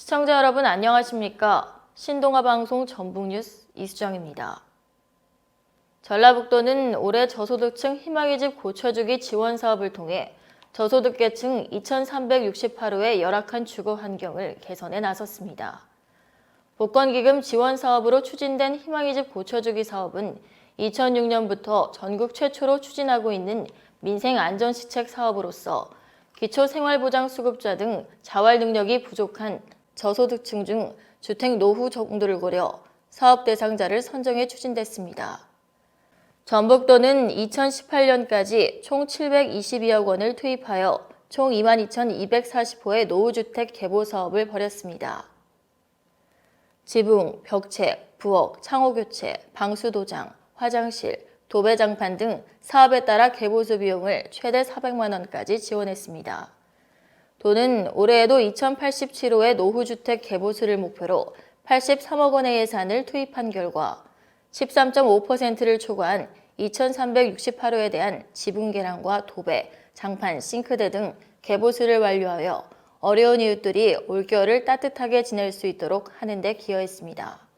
시청자 여러분 안녕하십니까? 신동아 방송 전북 뉴스 이수정입니다. 전라북도는 올해 저소득층 희망의 집 고쳐주기 지원 사업을 통해 저소득계층 2,368호의 열악한 주거 환경을 개선에 나섰습니다. 복권기금 지원 사업으로 추진된 희망의 집 고쳐주기 사업은 2006년부터 전국 최초로 추진하고 있는 민생 안전시책 사업으로서 기초생활보장수급자 등 자활 능력이 부족한 저소득층 중 주택 노후 정도를 고려 사업 대상자를 선정해 추진됐습니다. 전북도는 2018년까지 총 722억 원을 투입하여 총 22,240호의 노후주택 개보 사업을 벌였습니다. 지붕, 벽체, 부엌, 창호교체, 방수도장, 화장실, 도배장판 등 사업에 따라 개보수 비용을 최대 400만 원까지 지원했습니다. 도는 올해에도 2087호의 노후주택 개보수를 목표로 83억 원의 예산을 투입한 결과 13.5%를 초과한 2,368호에 대한 지붕 개량과 도배, 장판, 싱크대 등 개보수를 완료하여 어려운 이웃들이 올겨울을 따뜻하게 지낼 수 있도록 하는 데 기여했습니다.